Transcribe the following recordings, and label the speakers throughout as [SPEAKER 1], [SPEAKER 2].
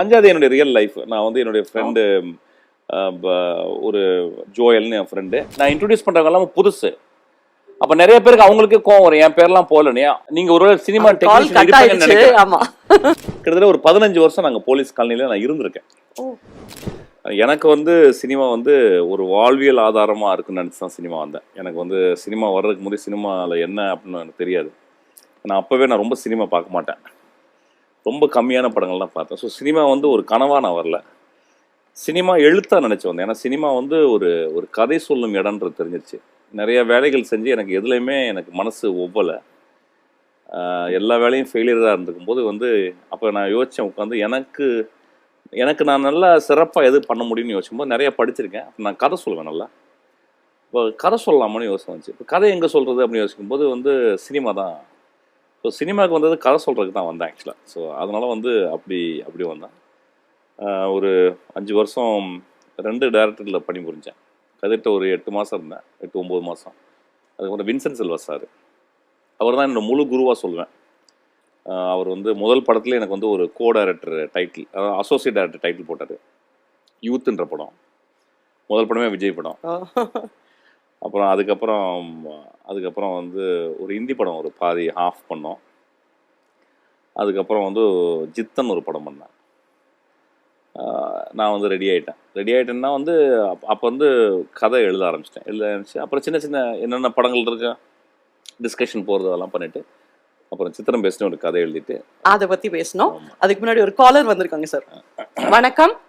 [SPEAKER 1] அஞ்சாவது என்னுடைய real life நான் வந்து என்னுடைய ஃப்ரெண்டு ஒரு ஜோயல்னு என் ஃப்ரெண்டு நான் இன்ட்ரடியூஸ் பண்ணுறவங்க எல்லாம் புதுசு. அப்ப நிறைய பேருக்கு அவங்களுக்கே கோவம் வரும். என் பேர்லாம் போகலனையா நீங்க ஒரு சினிமா டெக்னீஷியன் கிட்டத்தட்ட ஒரு பதினஞ்சு வருஷம் நாங்க போலீஸ் காலனில நான் இருந்திருக்கேன். எனக்கு வந்து சினிமா வந்து ஒரு வாழ்வியல் ஆதாரமா இருக்குன்னு நினச்சி தான் சினிமா வந்தேன். எனக்கு வந்து சினிமா வர்றதுக்கு முன்னாடி சினிமாவில் என்ன அப்படின்னு எனக்கு தெரியாது. நான் அப்போவே நான் ரொம்ப சினிமா பார்க்க மாட்டேன். ரொம்ப கம்மியான படங்கள்லாம் பார்த்தேன். ஸோ சினிமா வந்து ஒரு கனவாக நான் வரல. சினிமா எழுத்தாக நினச்சி வந்தேன். ஏன்னா சினிமா வந்து ஒரு ஒரு கதை சொல்லும் இடம்ன்றது தெரிஞ்சிருச்சு. நிறைய வேலைகள் செஞ்சு எனக்கு எதுலேயுமே எனக்கு மனசு ஒவ்வலை. எல்லா வேலையும் ஃபெயிலியராக இருந்திருக்கும் போது வந்து அப்போ நான் யோசித்தேன் உட்காந்து எனக்கு எனக்கு நான் நல்லா சிறப்பாக எது பண்ண முடியும்னு யோசிக்கும்போது நிறைய படிச்சிருக்கேன். அப்போ நான் கதை சொல்லுவேன் நல்லா. இப்போ கதை சொல்லலாமான்னு யோசனை வந்துச்சு. இப்போ கதை எங்கே சொல்கிறது அப்படின்னு யோசிக்கும்போது வந்து சினிமா தான் ஸோ சினிமாவுக்கு வந்தது கதை சொல்கிறதுக்கு தான் வந்தேன் ஆக்சுவலாக ஸோ அதனால் வந்து அப்படி அப்படி வந்தேன். ஒரு அஞ்சு வருஷம் ரெண்டு டேரக்டரில் பணிபுரிஞ்சேன் கதிர்கிட்ட ஒரு எட்டு மாதம் இருந்தேன் எட்டு ஒம்பது மாதம் அதுக்கப்புறம் வின்சென்ட் செல்வா சார். அவர் தான் என்னோட முழு குருவாக சொல்லுவேன் அவர் வந்து முதல் படத்தில் எனக்கு வந்து ஒரு கோ டைரக்டர் டைட்டில் அதாவது அசோசியேட் டைரக்டர் டைட்டில் போட்டார். யூத்துன்ற படம். முதல் படமே விஜய் படம். அப்புறம் அதுக்கப்புறம் அதுக்கப்புறம் வந்து ஒரு ஹிந்தி படம் ஒரு பாதி ஹாஃப் பண்ணோம். அதுக்கப்புறம் வந்து ஜித்தன் ஒரு படம் பண்ணேன். நான் வந்து ரெடி ஆகிட்டேன் ரெடி ஆகிட்டேன்னா வந்து அப்ப- அப்போ வந்து கதை எழுத ஆரம்பிச்சிட்டேன். எழுத ஆரம்பிச்சு அப்புறம் சின்ன சின்ன என்னென்ன படங்கள் இருக்கு? டிஸ்கஷன் போகிறது அதெல்லாம் பண்ணிட்டு அப்புறம் சித்திரம் பேசின ஒரு கதை எழுதிட்டு.
[SPEAKER 2] அத பத்தி பேசணும் அதுக்கு முன்னாடி ஒரு காலர் வந்திருக்காங்க சார் வணக்கம்.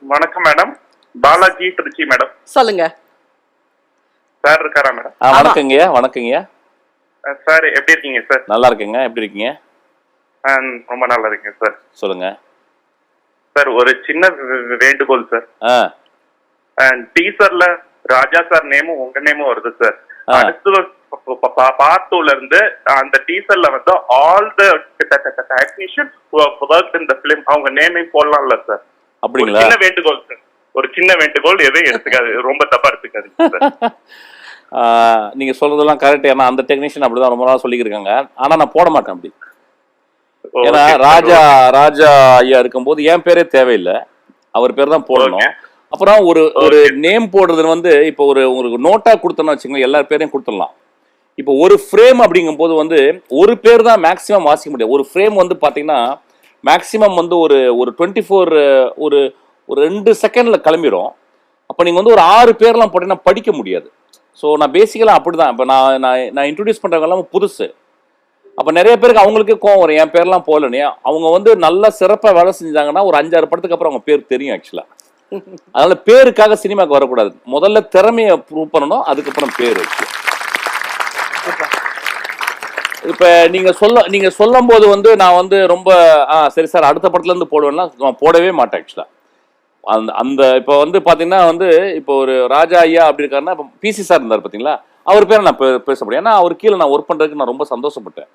[SPEAKER 3] வணக்கம் மேடம் பாலாஜி திருச்சி மேடம்
[SPEAKER 2] சொல்லுங்க.
[SPEAKER 3] சார் இருக்காரா மேடம்?
[SPEAKER 1] வணக்கங்கய்யா வணக்கங்கய்யா
[SPEAKER 3] அஹ் சார் எப்படி இருக்கீங்க சார்?
[SPEAKER 1] நல்லா இருக்கேங்க எப்படி இருக்கீங்க?
[SPEAKER 3] ரொம்ப நல்லா இருக்கேன் சார்.
[SPEAKER 1] சொல்லுங்க.
[SPEAKER 3] சார் ஒரு சின்ன வேண்டுகோள் சார்.
[SPEAKER 1] ஆ.
[SPEAKER 3] டீசர்ல ராஜா சார் நேமும் உங்க நேமும் வருது சார். டூல இருந்து அந்த டீசர்ல வந்து ஆல் த டெக்னீஷியன் ஒர்க் இந்த பிலிம் அவங்க நேமையும் போடலாம்ல சார்.
[SPEAKER 1] அப்படிங்களா?
[SPEAKER 3] சின்ன வேண்டுகோள் சார். ஒரு சின்ன வேண்டுகோள் எதையும் எடுத்துக்காது. ரொம்ப தப்பா எடுத்துக்காதீங்க
[SPEAKER 1] நீங்க சொல்றதெல்லாம் கரெக்ட் ஏன்னா அந்த டெக்னீஷியன் அப்படிதான் ரொம்ப நாளா சொல்லியிருக்காங்க ஆனா நான் போட மாட்டேன் அப்படி. ஏன்னா. ராஜா ராஜா ஐயா இருக்கும்போது என் பேரே தேவையில்லை. அவர் பேர் தான் போடணும். அப்புறம் ஒரு ஒரு நேம் போடுறது வந்து இப்போ ஒரு உங்களுக்கு நோட்டா கொடுத்தோம்னு வச்சுக்கோங்க எல்லார் பேரையும் கொடுத்துடலாம். இப்போ ஒரு ஃப்ரேம் அப்படிங்கும்போது வந்து ஒரு பேர் தான் மேக்ஸிமம் வாசிக்க முடியும். ஒரு ஃப்ரேம் வந்து பாத்தீங்கன்னா மேக்ஸிமம் வந்து ஒரு ஒரு டுவெண்ட்டி ஃபோர் ஒரு ஒரு ரெண்டு செகண்ட்ல கிளம்பிடும் அப்போ நீங்க வந்து ஒரு ஆறு பேர்லாம் போட்டீங்கன்னா படிக்க முடியாது. ஸோ நான் பேசிக்கலாக அப்படி தான் இப்போ நான் நான் நான் இன்ட்ரடியூஸ் பண்ணுறவங்க எல்லாம் புதுசு. அப்போ நிறைய பேருக்கு அவங்களுக்கே கோவம் வரும். என் பேர்லாம் போகலனே அவங்க வந்து நல்லா சிறப்பாக வேலை செஞ்சாங்கன்னா ஒரு அஞ்சாறு படத்துக்கு அப்புறம் அவங்க பேர் தெரியும் ஆக்சுவலாக அதனால பேருக்காக சினிமாக்கு வரக்கூடாது. முதல்ல திறமையை ப்ரூவ் பண்ணணும் அதுக்கப்புறம் பேர். இப்போ நீங்கள் சொல்ல நீங்கள் சொல்லும் போது வந்து நான் வந்து ரொம்ப ஆ சரி சார் அடுத்த படத்துலேருந்து போடுவேன்னா நான் போடவே மாட்டேன் ஆக்சுவலாக அந்த அந்த இப்போ வந்து பாத்தீங்கன்னா வந்து இப்போ ஒரு ராஜா ஐயா அப்படி இருக்காருன்னா இப்போ பிசி சார் இருந்தார் பாத்தீங்களா? அவர் பேரை நான் பேச முடியும் ஏன்னா அவர் கீழே நான் ஒர்க் பண்றதுக்கு நான் ரொம்ப சந்தோஷப்பட்டேன்.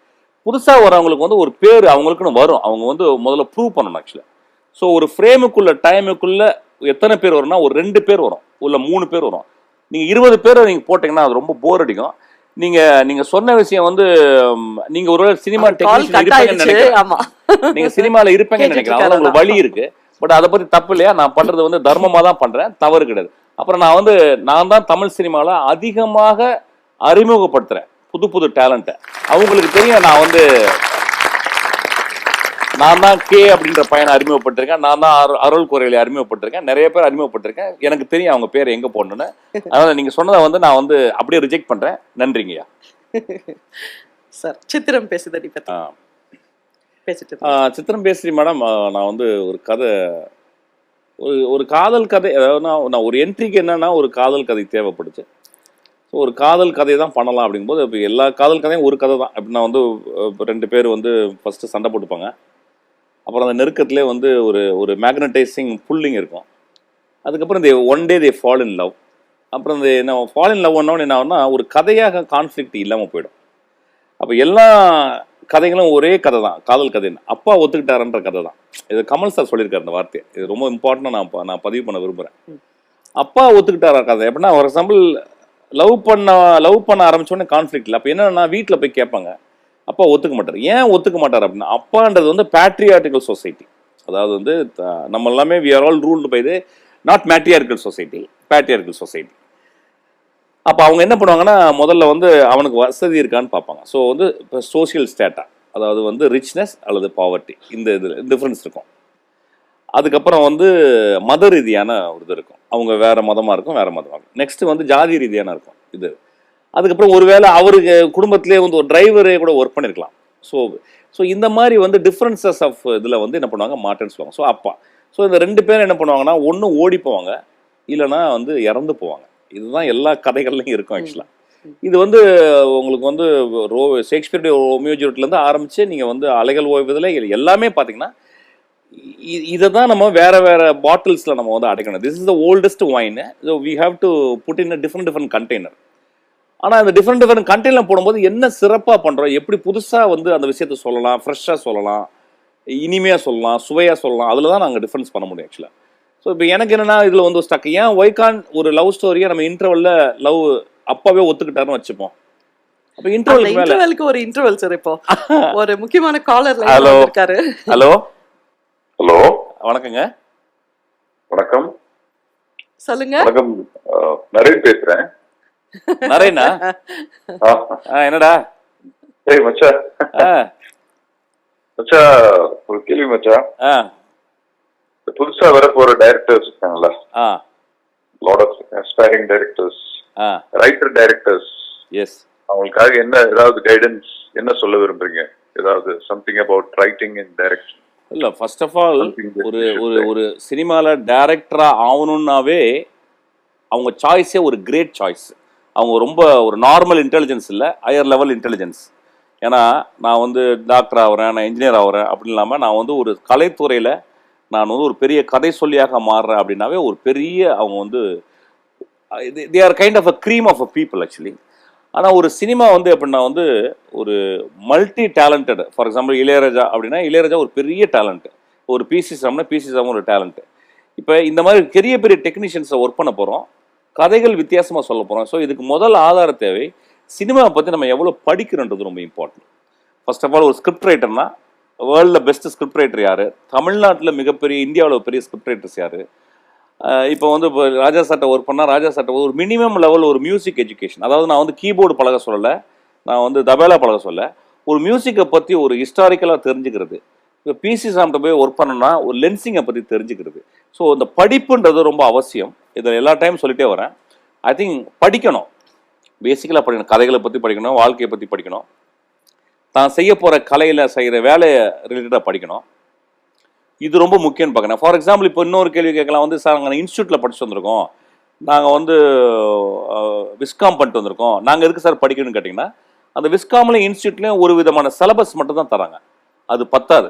[SPEAKER 1] புதுசா வரவங்களுக்கு வந்து ஒரு பேர் அவங்களுக்குன்னு வரும். அவங்க வந்து முதல்ல ப்ரூவ் பண்ணணும் ஆக்சுவலா ஸோ ஒரு ஃப்ரேமுக்குள்ள டைமுக்குள்ள எத்தனை பேர் வரும்னா ஒரு ரெண்டு பேர் வரும். இல்ல மூணு பேர் வரும். நீங்க இருபது பேரை நீங்க போட்டீங்கன்னா அது ரொம்ப போர் அடிக்கும். நீங்க நீங்க சொன்ன விஷயம் வந்து நீங்க ஒரு சினிமா டெக்னீஷியன் இருப்பீங்கன்னு நினைக்கிறேன். நீங்க சினிமால இருப்பீங்கன்னு நினைக்கிறேன். உங்களுக்கு வழி இருக்கு. பட் அதை பத்தி தப்பு இல்லையா? நான் பண்றது வந்து தர்மமா தான் பண்றேன். தவறு கிடையாது. அப்புறம் நான் வந்து நான் தான் தமிழ் சினிமால அதிகமாக அறிமுகப்படுத்துறேன். புது புது டேலண்ட்டை அவங்களுக்கு தெரியும் நான் வந்து நான் தான் கே அப்படின்ற பையனை அறிமுகப்பட்டிருக்கேன் நான் தான் அரு- அருள் குறையில அறிமுகப்பட்டிருக்கேன் நிறைய பேர் அறிமுகப்பட்டிருக்கேன் எனக்கு தெரியும் அவங்க பேர் எங்க போடணும்னு அதனால நீங்க சொன்னதை வந்து நான் வந்து அப்படியே ரிஜெக்ட் பண்றேன். நன்றிங்கய்யா.
[SPEAKER 2] சார் சித்திரம் பேசுதடி
[SPEAKER 1] ஆ, சித்திரம் பேசுறி மேடம் நான் வந்து ஒரு கதை ஒரு ஒரு காதல் கதை அதாவது நான் நான் ஒரு என்ட்ரிக்கு என்னன்னா ஒரு காதல் கதை தேவைப்படுச்சு. ஸோ ஒரு காதல் கதை தான் பண்ணலாம் அப்படிங்கும்போது இப்போ எல்லா காதல் கதையும் ஒரு கதை தான். அப்படின்னா வந்து இப்போ ரெண்டு பேர் வந்து ஃபஸ்ட்டு சண்டை போட்டுப்பாங்க. அப்புறம் அந்த நெருக்கத்திலே வந்து ஒரு ஒரு மேக்னடைசிங் புல்லிங் இருக்கும். அதுக்கப்புறம் இந்த one day they fall in love அப்புறம் இந்த என்ன ஃபால் இன் லவ் ஒன்னொன்று என்ன ஆகும்னா ஒரு கதையாக கான்ஃப்ளிக்ட் இல்லாமல் போயிடும். அப்போ எல்லா கதைகளும் ஒரே கதை தான் காதல் கதை அப்பா ஒத்துக்கிட்டாருன்ற கதை தான் இது கமல் சார் சொல்லியிருக்காரு அந்த வார்த்தையை. இது ரொம்ப இம்பார்ட்டண்டாக நான் நான் பதிவு பண்ண விரும்புகிறேன் அப்பா ஒத்துக்கிட்டாரா கதை? எப்படின்னா ஃபார் எக்ஸாம்பிள் லவ் பண்ண லவ் பண்ண ஆரம்பிச்சோடனே கான்ஃப்ளிக்ட் இல்லை. அப்போ என்னன்னா வீட்டில் போய் கேட்பாங்க அப்பா ஒத்துக்க மாட்டார். ஏன் ஒத்துக்க மாட்டார் அப்படின்னா அப்பான்றது வந்து பேட்ரியாட்டிக்கல் சொசைட்டி அதாவது வந்து நம்ம எல்லாமே we are all ruled by the not matriarchal society patriarchal society அப்போ அவங்க என்ன பண்ணுவாங்கன்னா முதல்ல வந்து அவனுக்கு வசதி இருக்கான்னு பார்ப்பாங்க. ஸோ வந்து இப்போ சோஷியல் ஸ்டேட்டா அதாவது வந்து ரிச்னஸ் அல்லது பாவர்ட்டி இந்த இதில் டிஃப்ரென்ஸ் இருக்கும். அதுக்கப்புறம் வந்து மத ரீதியான ஒரு இது இருக்கும். அவங்க வேறு மதமாக இருக்கும் வேறு மதமாக இருக்கும். நெக்ஸ்ட்டு வந்து ஜாதி ரீதியான இருக்கும். இது. அதுக்கப்புறம் ஒருவேளை அவருக்கு குடும்பத்திலே வந்து ஒரு டிரைவரே கூட ஒர்க் பண்ணியிருக்கலாம் ஸோ ஸோ இந்த மாதிரி வந்து டிஃப்ரென்சஸ் ஆஃப் இதில் வந்து என்ன பண்ணுவாங்க? மாட்டேன்னு சொல்லுவாங்க. ஸோ அப்பா. ஸோ இந்த ரெண்டு பேரும் என்ன பண்ணுவாங்கன்னா ஒன்று ஓடி போவாங்க இல்லைன்னா வந்து இறந்து போவாங்க. இதுதான் எல்லா கதைகள்லையும் இருக்கும் ஆக்சுவலாக இது வந்து உங்களுக்கு வந்து ரோ ஷேக்ஸ்பியருடைய ரோமியோ ஜூட்லேருந்து ஆரம்பித்து நீங்கள் வந்து அலைகள் ஓய்வதில் எல்லாமே பார்த்தீங்கன்னா இதை தான் நம்ம வேற வேற பாட்டில்ஸில் நம்ம வந்து அடைக்கணும். This is the oldest wine so we have to put in different different container ஆனால் அந்த டிஃப்ரெண்ட் டிஃப்ரெண்ட் கண்டெய்னர் போடும்போது என்ன சிறப்பாக பண்ணுறோம் எப்படி புதுசாக வந்து அந்த விஷயத்த சொல்லலாம்? ஃப்ரெஷ்ஷாக சொல்லலாம்? இனிமையாக சொல்லலாம்? சுவையாக சொல்லலாம்? அதில் தான் நாங்கள் டிஃப்ரென்ஸ் பண்ண முடியும் ஆக்சுவலாக ஸோ இப்போ எனக்கு என்னன்னா இதில் வந்து ஸ்டக் ஏன் ஒய்கான் ஒரு லவ் ஸ்டோரியை நம்ம இன்டர்வல்ல லவ் அப்பாவே ஒத்துக்கிட்டாருன்னு வச்சுப்போம். அப்போ இன்டர்வலுக்கு மேலே
[SPEAKER 2] இன்டர்வெலுக்கு ஒரு இன்டர்வல் சார் இப்போ. ஒரு முக்கியமான காலர்
[SPEAKER 1] Hello.
[SPEAKER 2] இருக்காரு
[SPEAKER 1] ஹலோ
[SPEAKER 3] ஹலோ
[SPEAKER 1] வணக்கங்க.
[SPEAKER 3] வணக்கம்.
[SPEAKER 2] சொல்லுங்க.
[SPEAKER 3] வணக்கம். நரேன் பேசுறேன்.
[SPEAKER 1] நரேனா? ஆ, என்னடா?
[SPEAKER 3] ஏய் மச்சா.
[SPEAKER 1] ஆ.
[SPEAKER 3] மச்சா ஒரு கேள்வி மச்சா.
[SPEAKER 1] ஆ.
[SPEAKER 3] புதுசா வர போற டைரக்டர்ஸ் இருக்காங்களா
[SPEAKER 1] ஆ.
[SPEAKER 3] Lot of aspiring directors writer directors
[SPEAKER 1] yes
[SPEAKER 3] அவங்களுக்காக என்ன ஏதாவது கைடன்ஸ் என்ன சொல்ல விரும்புறீங்க? ஏதாவது something about writing and direction
[SPEAKER 1] இல்ல ஃபர்ஸ்ட் ஆஃப் ஆல் ஒரு ஒரு. ஒரு சினிமால டைரக்டரா ஆகணும்னாவே அவங்க சாய்ஸே ஒரு கிரேட் சாய்ஸ் அவங்க ரொம்ப ஒரு நார்மல் இன்டெலிஜென்ஸ் இல்லை ஹையர் லெவல் இன்டெலிஜென்ஸ் ஏன்னா நான் வந்து டாக்டர் ஆகிறேன் நான் இன்ஜினியர் ஆகிறேன் அப்படின்னு இல்லாமல் நான் வந்து ஒரு கலைத்துறையில் நான் வந்து ஒரு பெரிய கதை சொல்லியாக மாறுறேன் அப்படின்னாவே ஒரு பெரிய அவங்க வந்து they are kind of a cream of a people actually ஆனால் ஒரு சினிமா வந்து எப்படின்னா வந்து ஒரு multi talented for example Ilaiyaraaja அப்படின்னா இளையராஜா ஒரு பெரிய டேலண்ட்டு ஒரு பிசி சாம்னா பிசி சாம் ஒரு டேலண்ட்டு இப்போ இந்த மாதிரி பெரிய பெரிய டெக்னீஷியன்ஸை ஒர்க் பண்ண போகிறோம் கதைகள் வித்தியாசமாக சொல்ல போகிறோம் ஸோ இதுக்கு முதல் ஆதார தேவை சினிமாவை பற்றி நம்ம எவ்வளோ படிக்கிறோன்றது ரொம்ப இம்பார்ட்டன்ட் ஃபர்ஸ்ட் ஆஃப் ஆல் ஒரு ஸ்கிரிப்ட் ரைட்டர்னா வேர்ல்டில் பெஸ்ட் ஸ்கிரிப்ட் ரைட்டர் யார்? தமிழ்நாட்டில் மிகப்பெரிய இந்தியாவில் பெரிய ஸ்கிரிப்ட் ரைட்டர்ஸ் யார்? இப்போ வந்து இப்போ ராஜா சாட்டை ஒர்க் பண்ணால் ராஜா சாட்டை ஒரு மினிமம் லெவல் ஒரு மியூசிக் எஜுகேஷன் அதாவது நான் வந்து கீபோர்டு பழக சொல்லலை நான் வந்து தபேலா பழக சொல்ல ஒரு மியூசிக்கை பற்றி ஒரு ஹிஸ்டாரிக்கலாக தெரிஞ்சுக்கிறது. இப்போ பிசி சாம்கிட்ட போய் ஒர்க் பண்ணோன்னா ஒரு லென்சிங்கை பற்றி தெரிஞ்சுக்கிறது. ஸோ இந்த படிப்புன்றது ரொம்ப அவசியம். இதை எல்லா டைம் சொல்லிட்டே வரேன். ஐ திங்க் படிக்கணும். பேசிக்கலாக படிக்கணும். கதைகளை பற்றி படிக்கணும் வாழ்க்கையை பற்றி படிக்கணும். தான் செய்ய போகிற கலையில் செய்கிற வேலையை ரிலேட்டடாக படிக்கணும். இது ரொம்ப முக்கியம்னு பார்க்குறேன். ஃபார் எக்ஸாம்பிள் இப்போ இன்னொரு கேள்வி கேட்கலாம். வந்து சார் நாங்கள் இன்ஸ்டியூட்டில் படிச்சு வந்திருக்கோம். நாங்கள் வந்து விஸ்காம் பண்ணிட்டு வந்திருக்கோம். நாங்கள் எதுக்கு சார் படிக்கணும்னு கேட்டிங்கன்னா அந்த விஸ்காம்லையும் இன்ஸ்டியூட்லேயும் ஒரு விதமான சிலபஸ் மட்டும் தான் தராங்க. அது பத்தாது.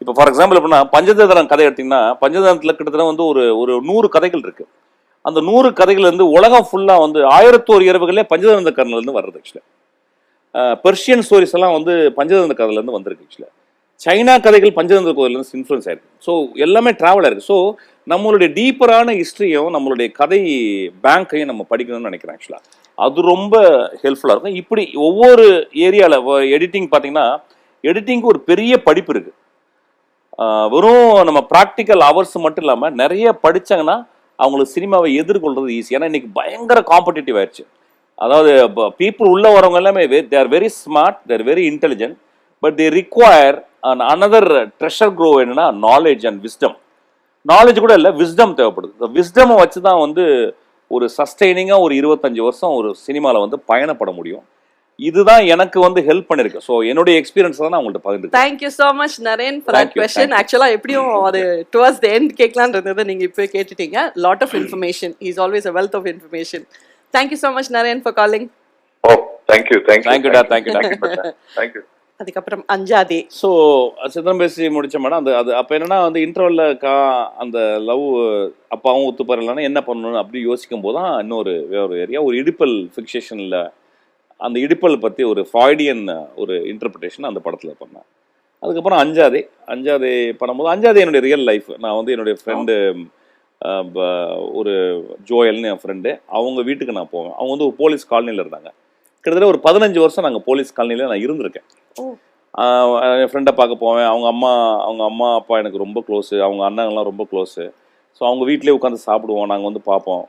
[SPEAKER 1] இப்போ ஃபார் எக்ஸாம்பிள் எப்படின்னா பஞ்சதந்திரம் கதை எடுத்தீங்கன்னா பஞ்சதந்திரத்தில் கிட்டத்தட்ட வந்து ஒரு ஒரு நூறு கதைகள் இருக்கு. அந்த நூறு கதைகள் வந்து உலகம் ஃபுல்லாக வந்து ஆயிரத்தோரு இரவுகளே பஞ்சதந்திர கர்ணிலேருந்து வர்றது ஆக்சுவலாக பெர்ஷியன் ஸ்டோரிஸ் எல்லாம் வந்து பஞ்சதந்திர கதையிலேருந்து வந்திருக்கு ஆக்சுவலாக சைனா கதைகள் பஞ்சதந்திர கோயிலேருந்து இன்ஃப்ளூன்ஸ் ஆயிருக்கு. ஸோ எல்லாமே ட்ராவல் இருக்குது ஸோ நம்மளுடைய டீப்பரான ஹிஸ்ட்ரியும் நம்மளுடைய கதை பேங்க்கையும் நம்ம படிக்கணும்னு நினைக்கிறேன் ஆக்சுவலாக அது ரொம்ப ஹெல்ப்ஃபுல்லாக இருக்கும். இப்படி ஒவ்வொரு ஏரியாவில் எடிட்டிங் பார்த்தீங்கன்னா எடிட்டிங்க்கு ஒரு பெரிய படிப்பு இருக்கு. வெறும் நம்ம ப்ராக்டிக்கல் ஹவர்ஸ் மட்டும் இல்லாமல் நிறைய படிச்சாங்கன்னா அவங்களுக்கு சினிமாவை எதிர்கொள்வது ஈஸி ஏன்னா இன்றைக்கி பயங்கர காம்படிட்டிவ் ஆயிடுச்சு. அதாவது பீப்புள் உள்ள வரவங்க எல்லாமே they are very smart they're very intelligent but they require another treasure grow என்னன்னா நாலேஜ் அண்ட் விஸ்டம் நாலேஜ் கூட இல்லை விஸ்டம் தேவைப்படுது. விஸ்டமை வச்சு தான் வந்து ஒரு சஸ்டைனிங்காக ஒரு இருபத்தஞ்சு வருஷம் ஒரு சினிமாவில் வந்து பயணப்பட முடியும். இதுதான் எனக்கு வந்து ஹெல்ப் பண்ணிருக்கு. ஸோ என்னுடைய எக்ஸ்பீரியன்ஸ் தான் நான் உங்கள்கிட்ட பகிர்ந்து
[SPEAKER 2] thank you so much Naren for that question
[SPEAKER 1] thank you.
[SPEAKER 2] ஆக்சுவலா எப்படியும் அது டுவர்ஸ் த எண்ட் கேட்கலான் இருந்ததை நீங்க இப்போ கேட்டுட்டீங்க. Lot of information is always a wealth of information thank you so much Naren for calling
[SPEAKER 3] oh thank you thank you
[SPEAKER 1] Thank you, டா, thank you, thank
[SPEAKER 3] thank you thank you
[SPEAKER 2] அதுக்கப்புறம் அஞ்சாதே.
[SPEAKER 1] So Chidambaram பேசி முடிச்ச madam அந்த அது அப்போ என்னன்னா வந்து இன்டர்வல்ல கா அந்த லவ் அப்பாவும் ஒத்துப்பாரு என்ன பண்ணணும் அப்படி யோசிக்கும் போது தான் இன்னொரு வேற ஏரியா ஒரு இடிப்பல் ஃபிக்சேஷனில் அந்த இடிப்பல் பற்றி ஒரு ஃபாய்டியன் ஒரு இன்டர்பிரிட்டேஷன் அந்த படத்தில் பண்ணேன் அதுக்கப்புறம் அஞ்சாதே அஞ்சாதே பண்ணும்போது அஞ்சாதே என்னுடைய ரியல் லைஃப் நான் வந்து என்னுடைய ஃப்ரெண்டு ஒரு ஜோயல்னு என் ஃப்ரெண்டு அவங்க வீட்டுக்கு நான் போவேன். அவங்க வந்து ஒரு போலீஸ் காலனியில் இருந்தாங்க. கிட்டத்தட்ட ஒரு பதினஞ்சு வருஷம் நாங்கள் போலீஸ் காலனியில் நான் இருந்திருக்கேன். என் ஃப்ரெண்டை பார்க்க போவேன். அவங்க அம்மா அவங்க அம்மா அப்பா எனக்கு ரொம்ப க்ளோஸு அவங்க அண்ணங்கள்லாம் ரொம்ப க்ளோஸு ஸோ அவங்க வீட்டிலேயே உட்காந்து சாப்பிடுவோம். நாங்கள் வந்து பார்ப்போம்.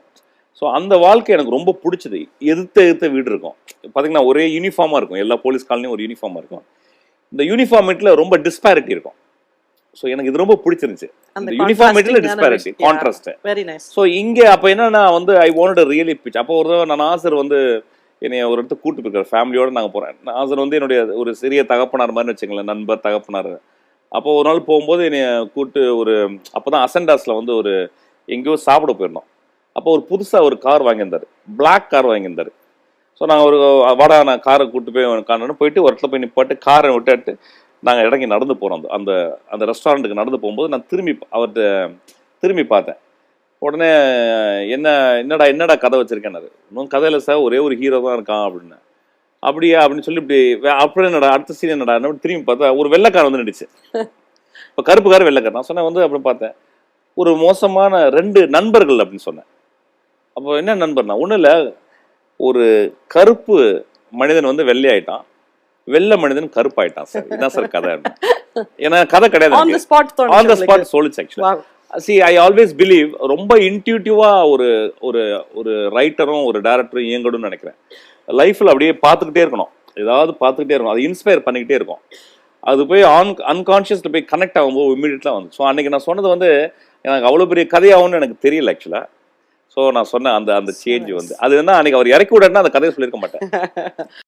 [SPEAKER 1] ஸோ அந்த வாழ்க்கை எனக்கு ரொம்ப பிடிச்சது. எதிர்த்த எதிர்த்த வீடு இருக்கும். பார்த்தீங்கன்னா ஒரே யூனிஃபார்மாக இருக்கும். எல்லா போலீஸ் காலனியும் ஒரு யூனிஃபார்மாக இருக்கும். இந்த யூனிஃபார்மேட்டில் ரொம்ப டிஸ்பாரிட்டி இருக்கும். ஸோ எனக்கு இது ரொம்ப பிடிச்சிருந்துச்சு.
[SPEAKER 2] அந்த
[SPEAKER 1] இந்த யூனிஃபார்மேட்டில் disparity contrast
[SPEAKER 2] very nice
[SPEAKER 1] so இங்கே அப்போ என்னன்னா வந்து ஐ வாண்ட் ரியலி பிச் அப்போ ஒரு தடவை நான் நாசர் வந்து என்னை ஒரு இடத்துக்கு கூட்டு போயிருக்காரு. ஃபேமிலியோட நாங்கள் போகிறேன் நாசர் வந்து என்னுடைய ஒரு சிறிய தகப்பனார் மாதிரி வச்சுங்களேன் நண்பர் தகப்பனார். அப்போ ஒரு நாள் போகும்போது என்னை கூட்டு ஒரு அப்போ தான் அசண்டாஸில் வந்து ஒரு எங்கேயோ சாப்பிட போயிருந்தோம். அப்போ ஒரு புதுசாக ஒரு கார் வாங்கியிருந்தார். Black கார் வாங்கியிருந்தார். ஸோ நாங்கள் ஒரு வாடா நான் காரை கூட்டு போய் காணணும் போயிட்டு ஒரு இடத்துல போய் நிப்பாட்டு காரை விட்டுட்டு நாங்கள் இறங்கி நடந்து போகிறோம் அந்த அந்த ரெஸ்டாரண்ட்டுக்கு நடந்து போகும்போது நான் திரும்பி அவர்கிட்ட திரும்பி பார்த்தேன். உடனே என்ன என்னடா என்னடா கதை வச்சிருக்கேன்னாரு. இன்னும் கதையில் சார் ஒரே ஒரு ஹீரோ தான் இருக்கான் அப்படின்னு. அப்படியா அப்படின்னு சொல்லி இப்படி வே- அப்புறம் என்னடா அடுத்த சீன் என்னடா என்ன திரும்பி பார்த்தா ஒரு வெள்ளைக்காரன் வந்து நடிச்சு இப்போ கருப்புக்கார வெள்ளைக்காரன். நான் சொன்னேன் வந்து அப்படின்னு பார்த்தேன். ஒரு மோசமான ரெண்டு நண்பர்கள் அப்படின்னு சொன்னேன். அப்போ என்ன நண்பர்னா ஒன்றும் இல்லை ஒரு கருப்பு மனிதன் வந்து வெள்ளையாயிட்டான். வெள்ளை மனிதன் கருப்பாயிட்டான் சார். இதான் சார் கதை. ஏன்னா கதை கிடையாது
[SPEAKER 2] on the. Spot
[SPEAKER 1] on the spot சொல்லிச்சு ஆக்சுவலா சி ஐ ஆல்வேஸ் பிலீவ் ரொம்ப இன்ட்யூட்டிவா ஒரு ஒரு ஒரு ரைட்டரும் ஒரு டேரக்டரும் இயங்கணும்னு நினைக்கிறேன். லைஃப்ல அப்படியே பார்த்துக்கிட்டே இருக்கணும். ஏதாவது பார்த்துக்கிட்டே இருக்கணும். அது இன்ஸ்பயர் பண்ணிக்கிட்டே இருக்கும். அது போய் ஆன் அன்கான்ஷியஸ்ல போய் கனெக்ட் ஆகும்போது இமீடியட்லாம் வந்து ஸோ அன்னைக்கு நான் சொன்னது வந்து எனக்கு அவ்வளோ பெரிய கதையாகும்னு எனக்கு தெரியல ஆக்சுவலா ஸோ நான் சொன்னேன் அந்த அந்த சேஞ்ச் வந்து. அது என்ன அன்னைக்கு அவர் இறக்கி விடனா அந்த கதையை சொல்லியிருக்க மாட்டேன்.